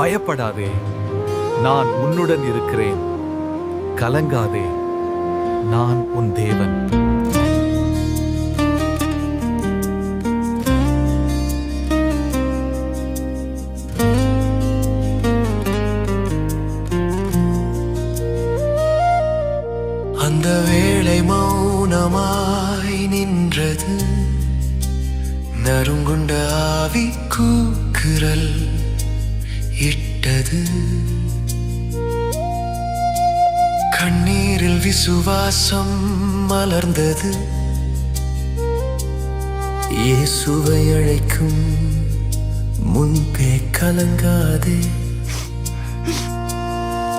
பயப்படாதே. நான் உன்னுடன் இருக்கிறேன். கலங்காதே. நான் உன் தேவன். அந்த வேளை மௌனமாய் நின்றது. நறுங்குண்ட ஆவி கூக்குரல் இட்டது. கண்ணீரில் விசுவாசம் மலர்ந்தது. இயேசுவை அழைக்கும் முன்பே கலங்காதே.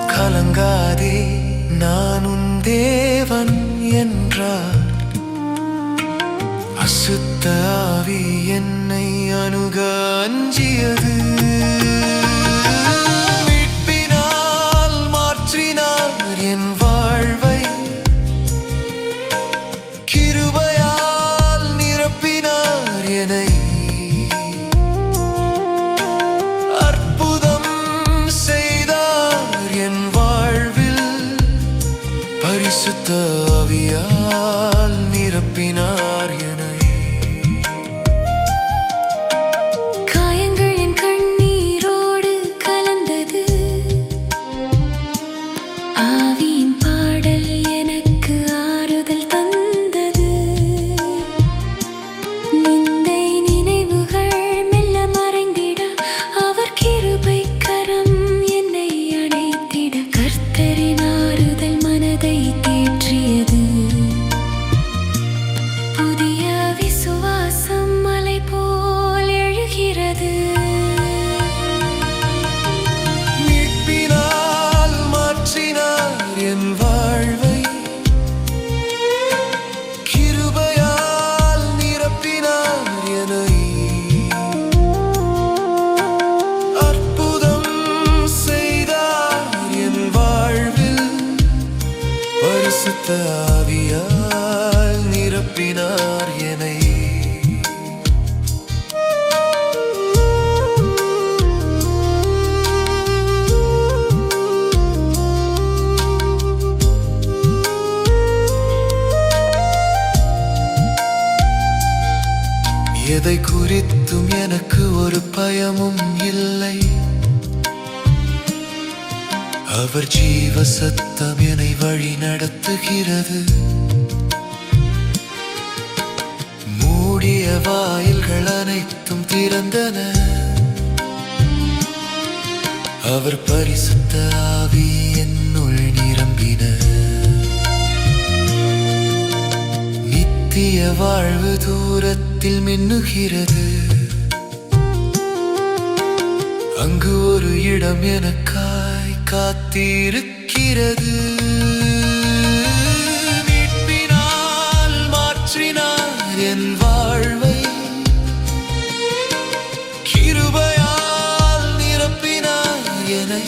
கலங்காதே நான் உன் தேவன் என்றார். அசுத்தாவி என்னை அணுக அஞ்சியது. பரிசுத்த ஆவியால் எதை குறித்தும் எனக்கு ஒரு பயமும் இல்லை. அவர் ஜீவ சத்தம் என்னை வழி நடத்துகிறது. மூடிய வாயில்கள் அனைத்தும் திறந்தன. அவர் பரிசுத்த ஆவி என்னுள் நிரம்பின. நித்திய வாழ்வு தூரத்தில் மின்னுகிறது. அங்கு ஒரு இடம் எனக்காய் காத்திருக்கிறது. மீட்பினால் மாற்றினார் என் வாழ்வை. கிருபையால் நிரப்பினார் என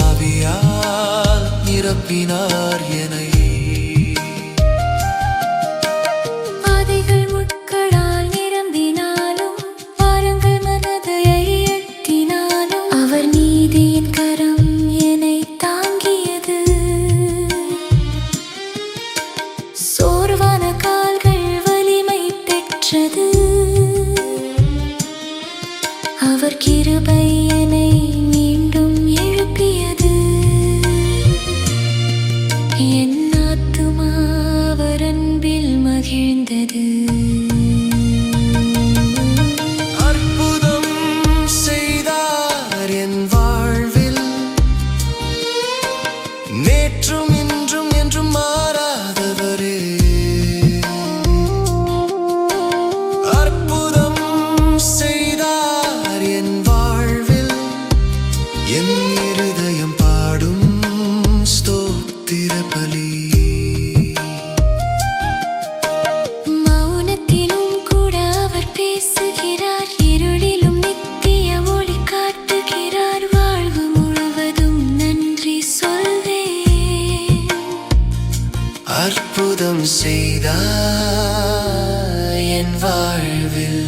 ஆவியால் நிரப்பினார் என என் இருதயம் பாடும் ஸ்தோத்திர பலி மௌனத்திலும் கூட அவர் பேசுகிறார் இருளிலும் நித்திய ஒளி காட்டுகிறார். வாழ்வு முழுவதும் நன்றி சொல்வே அற்புதம் செய்தார் என் வாழ்வில்.